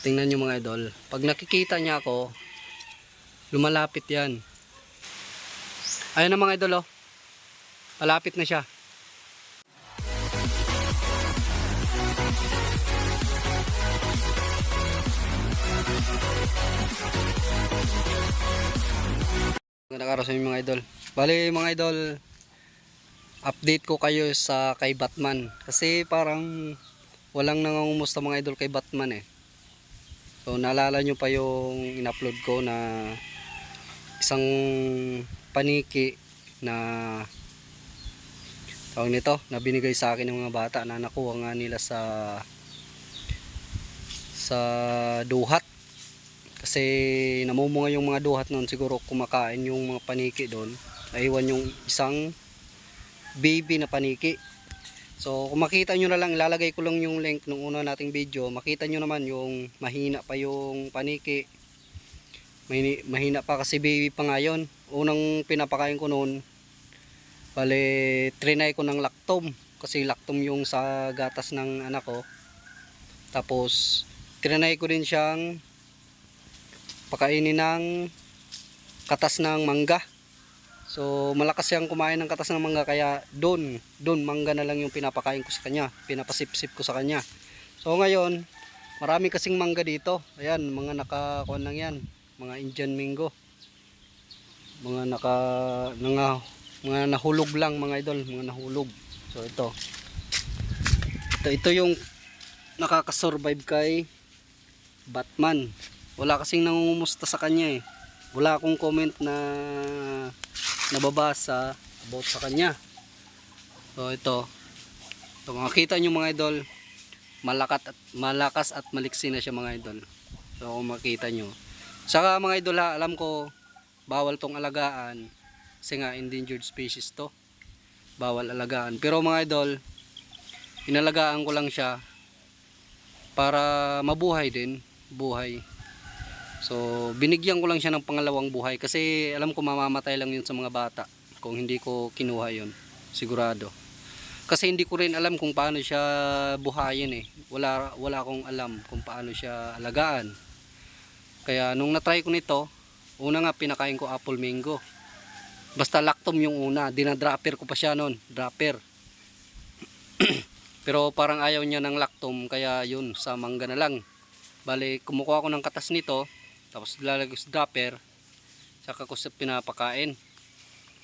Tingnan nyo mga idol. Pag nakikita niya ako, lumalapit yan. Ayun na mga idol oh. Malapit na siya. Magandang araw sa mga idol. Bali mga idol, update ko kayo sa kay Batman. Kasi parang walang nangungumusta mga idol kay Batman eh. So naalala nyo pa yung in-upload ko na isang paniki na tawag nito na binigay sa akin ng mga bata na nakuha nga nila sa sa duhat. Kasi namumunga yung mga duhat noon siguro kumakain yung mga paniki doon. Naiwan yung isang baby na paniki so kung makita nyo na lang ilalagay ko lang yung link nung una nating video. Makita nyo naman yung mahina pa yung paniki. Mahina pa kasi baby pa nga yun. Unang pinapakain ko noon bale trinay ko ng lactom. Kasi lactom yung sa gatas ng anak ko. Tapos trinay ko din siyang pakainin ng katas ng mangga. So malakas siyang kumain ng katas ng mangga kaya doon, doon mangga na lang yung pinapakain ko sa kanya, pinapasipsip ko sa kanya. So ngayon, marami kasing mangga dito. Ayan, mga nakakuan lang yan, mga Indian mango. Mga naka mga mga nahulog lang mga idol, mga nahulog. So ito. Ito, ito yung nakakasurvive kay Batman wala kasing nangungumusta sa kanya eh wala akong comment na nababasa about sa kanya. So ito. So makita nyo mga idol malakat at, malakas at maliksi na siya mga idol. So kung makita nyo. Saka mga idol ha, alam ko bawal tong alagaan kasi nga endangered species to. Bawal alagaan. Pero mga idol inalagaan ko lang siya para mabuhay din. Buhay So, binigyan ko lang siya ng pangalawang buhay kasi alam ko mamamatay lang yun sa mga bata kung hindi ko kinuha yun. Sigurado. Kasi hindi ko rin alam kung paano siya buhayin eh. Wala, wala akong alam kung paano siya alagaan. Kaya nung natry ko nito, una nga pinakain ko apple mango. Basta lactom yung una, dinadropper ko pa siya noon, dropper. Pero parang ayaw niya ng lactom kaya yun, sa mangga na lang. Bale, kumukuha ko ng katas nito, tapos lalagay sa dropper, saka ko sa pinapakain.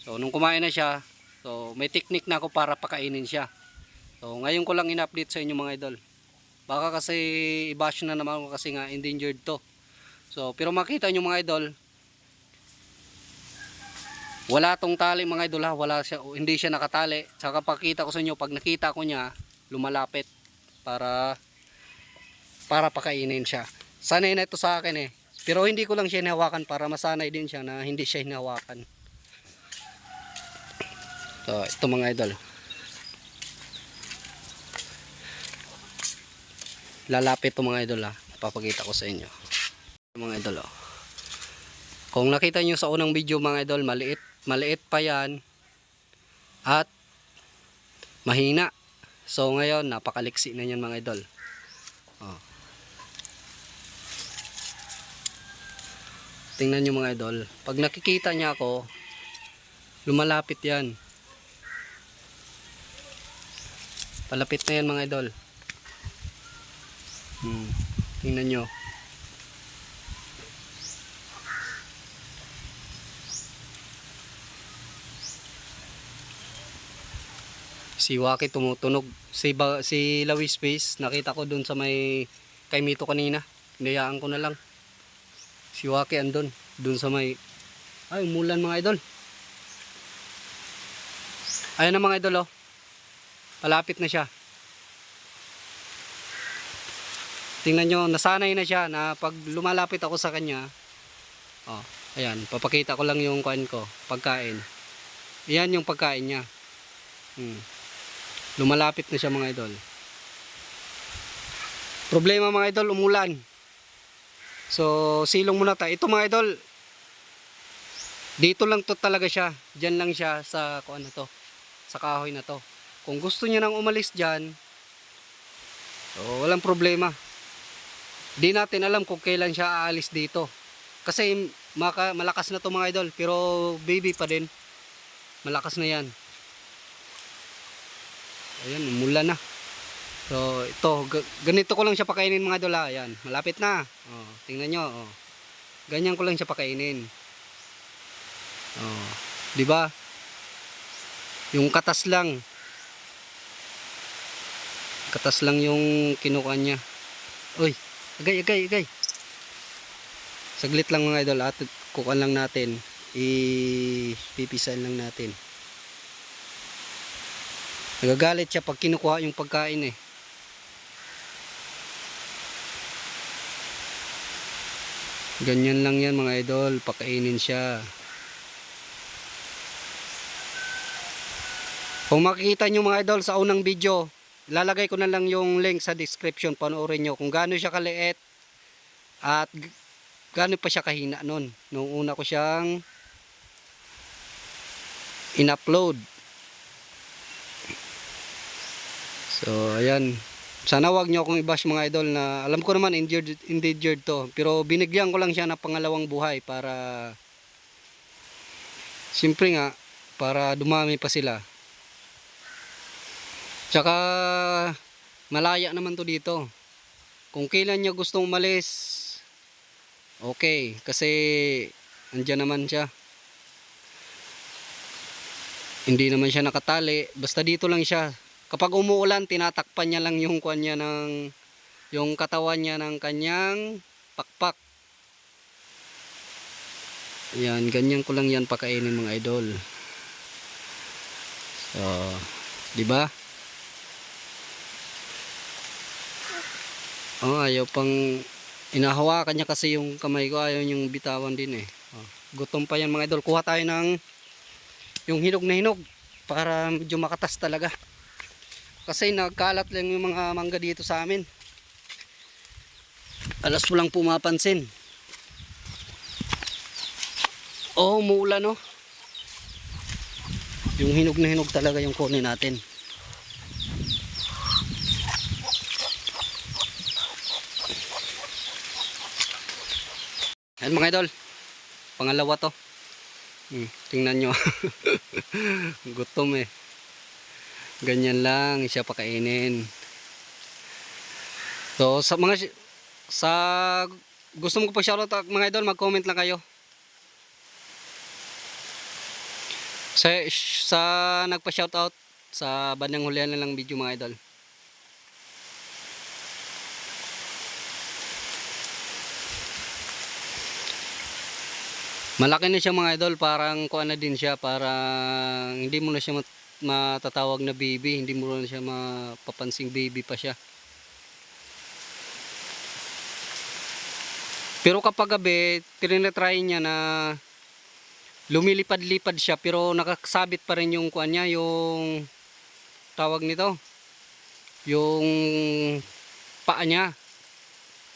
So, nung kumain na siya, so may technique na ako para pakainin siya. So, ngayon ko lang in-update sa inyo mga idol. Baka kasi i-bash na naman ako kasi nga endangered to. So, pero makita nyo mga idol, wala tong tali mga idol ha, wala siya, hindi siya nakatali. Saka pakita ko sa inyo, pag nakita ko niya, lumalapit para para pakainin siya. Sanay na ito sa akin eh. Pero hindi ko lang siya hinawakan para masanay din siya na hindi siya hinawakan. So, ito mga idol. Lalapit to mga idol ha. Papakita ko sa inyo. Mga idol oh. Kung nakita nyo sa unang video mga idol, maliit, maliit pa yan. At mahina. So ngayon, napakaliksi na yan mga idol. Oh. Tingnan nyo mga idol. Pag nakikita niya ako, lumalapit yan. Palapit na yan mga idol. Hmm. Tingnan nyo. Si Waki tumutunog. Si, ba, si Lawis Space, nakita ko dun sa may kay Mito kanina. Hinayaan ko na lang. Si Waki andun. Dun sa may... Ay, umulan mga idol. Ayan na mga idol oh. Malapit na siya. Tingnan nyo, nasanay na siya na pag lumalapit ako sa kanya, oh, ayan, papakita ko lang yung kain ko, pagkain. Ayan yung pagkain niya. Hmm. Lumalapit na siya mga idol. Problema mga idol, umulan. So, silong muna tayo. Ito mga idol, dito lang to talaga siya. Diyan lang siya sa kung ano to, sa kahoy na to. Kung gusto niya nang umalis diyan, so walang problema. Di natin alam kung kailan siya aalis dito. Kasi maka, malakas na to mga idol, pero baby pa din. Malakas na yan. Ayan, umulan na. So, ito, ga- ganito ko lang siya pakainin mga idol. ah. Ayan, malapit na. Oh, tingnan nyo. Oh. Ganyan ko lang siya pakainin. Oh, 'di ba? Yung katas lang. Katas lang yung kinuha niya. Uy, agay, agay, agay. Saglit lang mga idol at kukuha lang natin. I-pipisahan lang natin. Nagagalit siya pag kinukuha yung pagkain eh. Ganyan lang yan mga idol, pakainin siya. Kung makikita nyo mga idol sa unang video, lalagay ko na lang yung link sa description, panoorin nyo kung gaano siya kaliit at gaano pa siya kahina nun. Nung una ko siyang in-upload. So, ayan. Sana wag nyo akong i-bash mga idol na alam ko naman injured, endangered to. Pero binigyan ko lang siya ng pangalawang buhay para siyempre nga para dumami pa sila. Tsaka malaya naman to dito. Kung kailan niya gustong umalis, okay. Kasi andyan naman siya. Hindi naman siya nakatali. Basta dito lang siya. Kapag umuulan, tinatakpan niya lang yung niya ng yung katawan niya ng kanyang pakpak. Yan, ganyan ko lang yan pakainin mga idol. So, di ba? Oh, ayaw pang inahawakan niya kasi yung kamay ko, ayaw yung bitawan din eh. Oh, gutom pa yan mga idol. Kuha tayo ng yung hinog na hinog para medyo makatas talaga. Kasi nagkalat lang yung mga mangga dito sa amin. Alas mo lang pumapansin. Oh, umuulan no. Yung hinog na hinog talaga yung kunin natin. Ayan mga idol. Pangalawa to. Hmm, tingnan nyo. Gutom eh. Ganyan lang siya pakainin. So sa mga sa gusto mo pa shoutout mga idol, mag-comment lang kayo. Sa sa nagpa-shoutout sa bandang hulihan na lang video mga idol. Malaki na siya mga idol, parang kuan na din siya, parang hindi mo na siya matatawag na baby, hindi mo na siya mapapansing baby pa siya. Pero kapag gabi, tinatry niya na lumilipad-lipad siya pero nakasabit pa rin yung kuan niya, yung tawag nito, yung paa niya.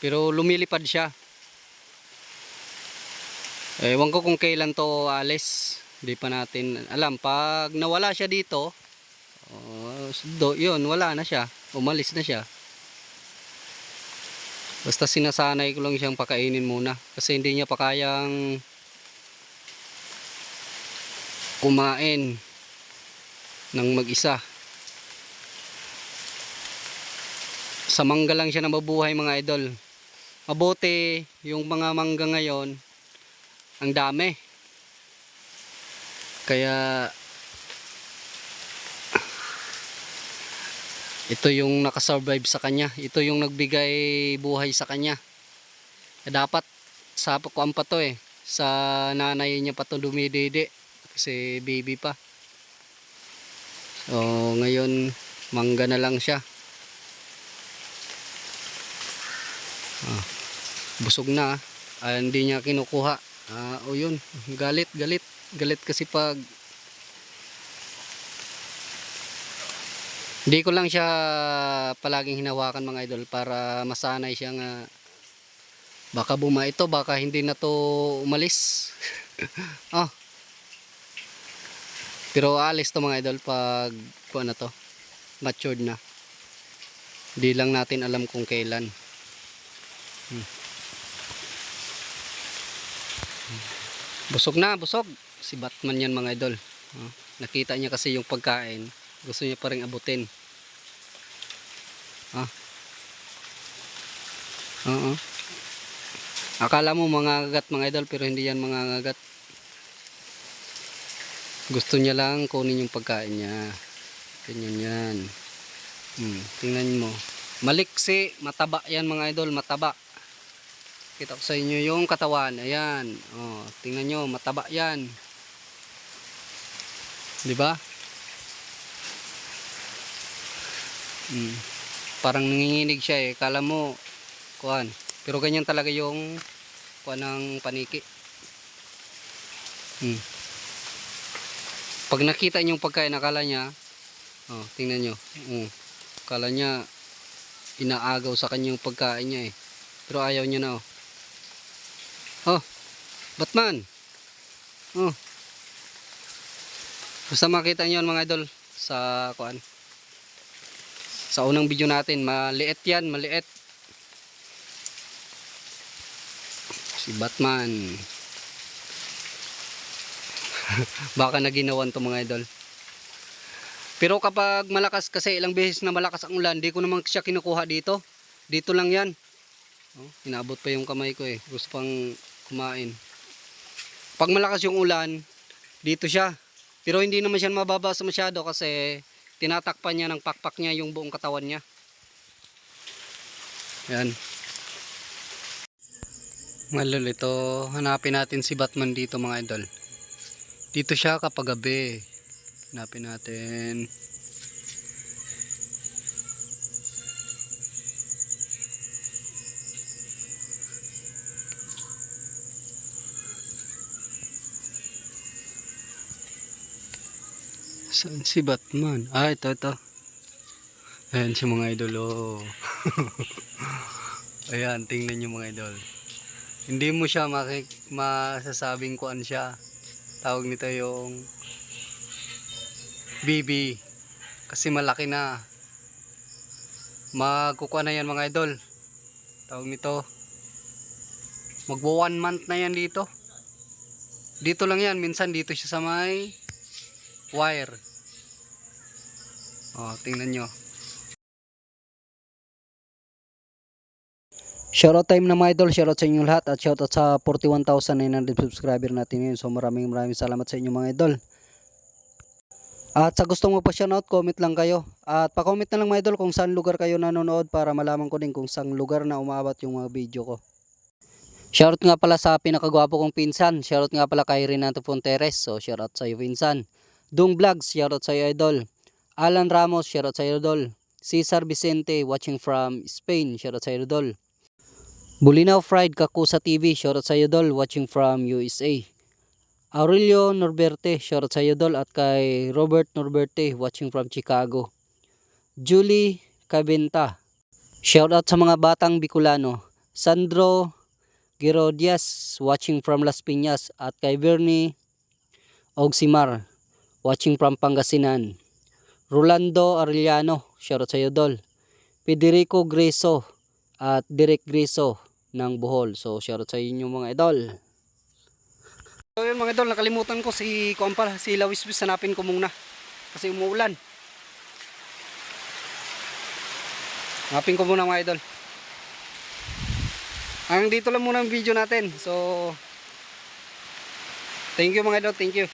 Pero lumilipad siya. Ewan ko kung kailan to alis. Hindi pa natin alam. Pag nawala siya dito, oh, do, yun, wala na siya. Umalis na siya. Basta sinasanay ko lang siyang pakainin muna. Kasi hindi niya pa kayang kumain ng mag-isa. Sa mangga lang siya na mabuhay mga idol. Mabuti yung mga mangga ngayon, ang dami. Kaya ito yung nakasurvive sa kanya. Ito yung nagbigay buhay sa kanya. Kaya dapat sa kuan pa to eh. Sa nanay niya pa to dumididi. Kasi baby pa. So ngayon mangga na lang siya. Ah, busog na. Ah, hindi niya kinukuha. Ah, o yun, galit, galit. Galit kasi pag Hindi ko lang siya palaging hinawakan mga idol para masanay siya nga baka buma ito, baka hindi na to umalis. oh. Pero alis to mga idol pag kuha na to. Matured na. Hindi lang natin alam kung kailan. Hmm. Busog na, busog. Si Batman yan mga idol. Oh, nakita niya kasi yung pagkain. Gusto niya pa rin abutin. Ah. Oo. Akala mo mga agat mga idol pero hindi yan mga agat. Gusto niya lang kunin yung pagkain niya. Ganyan yan. Hmm, tingnan mo. Maliksi, mataba yan mga idol, mataba. Kita ko sa inyo yung katawan. Ayan. Oh, tingnan nyo, mataba yan. 'Di ba? Hmm. Parang nanginginig siya eh. Kala mo kuan. Pero ganyan talaga yung kuan ng paniki. Hmm. Pag nakita niyo yung pagkain, akala niya, oh, tingnan nyo. Oh, akala niya inaagaw sa kanyang pagkain niya eh. Pero ayaw niya na oh. Oh, Batman. Oh. Basta makita yan, mga idol sa kuan. Sa unang video natin, maliit 'yan, maliit. Si Batman. Baka naginawan to mga idol. Pero kapag malakas kasi ilang beses na malakas ang ulan, di ko naman siya kinukuha dito. Dito lang 'yan. Oh, inabot pa yung kamay ko eh. Gusto pang kumain. Pag malakas yung ulan, dito siya. Pero hindi naman siya mababasa masyado kasi tinatakpan niya ng pakpak niya yung buong katawan niya. Yan. Mga lol, ito hanapin natin si Batman dito mga idol. Dito siya kapag gabi. Hanapin natin. Saan si Batman? Ah, ito, ito. Ayan si mga idol, oh. Ayan, tingnan nyo mga idol. Hindi mo siya makik masasabing kuan siya. Tawag nito yung BB. Kasi malaki na. Magkukuha na yan mga idol. Tawag nito. Magwa one month na yan dito. Dito lang yan. Minsan dito siya sa may wire. Oh, tingnan nyo. Shoutout time na mga idol, shoutout sa inyong lahat at shoutout sa 41,900 subscriber natin ngayon. So maraming maraming salamat sa inyo mga idol. At sa gusto mo pa shoutout, comment lang kayo. At pa-comment na lang mga idol kung saan lugar kayo nanonood para malaman ko din kung saan lugar na umabot yung mga video ko. Shoutout nga pala sa pinakagwapo kong pinsan. Shoutout nga pala kay Renato Fonteres. So shoutout sa iyo pinsan. Dung Vlogs, shoutout sa iyo idol. Alan Ramos, shoutout sa iyo idol. Cesar Vicente, watching from Spain, shoutout sa iyo idol. Bulinaw Fried Kakusa TV, shoutout sa iyo idol, watching from USA. Aurelio Norberte, shoutout sa iyo idol. At kay Robert Norberte, watching from Chicago. Julie Cabenta, shoutout sa mga batang Bicolano. Sandro Girodias, watching from Las Piñas. At kay Bernie Ogsimar, watching from Pangasinan. Rolando Arellano, shoutout sa iyo dol. Federico Greso at Derek Greso ng Bohol. So shoutout sa inyo mga idol. So yun mga idol, nakalimutan ko si Kuampal, si Lawiswis hanapin ko muna. Kasi umuulan. Hanapin ko muna mga idol. Hanggang dito lang muna ang video natin. So, thank you mga idol, thank you.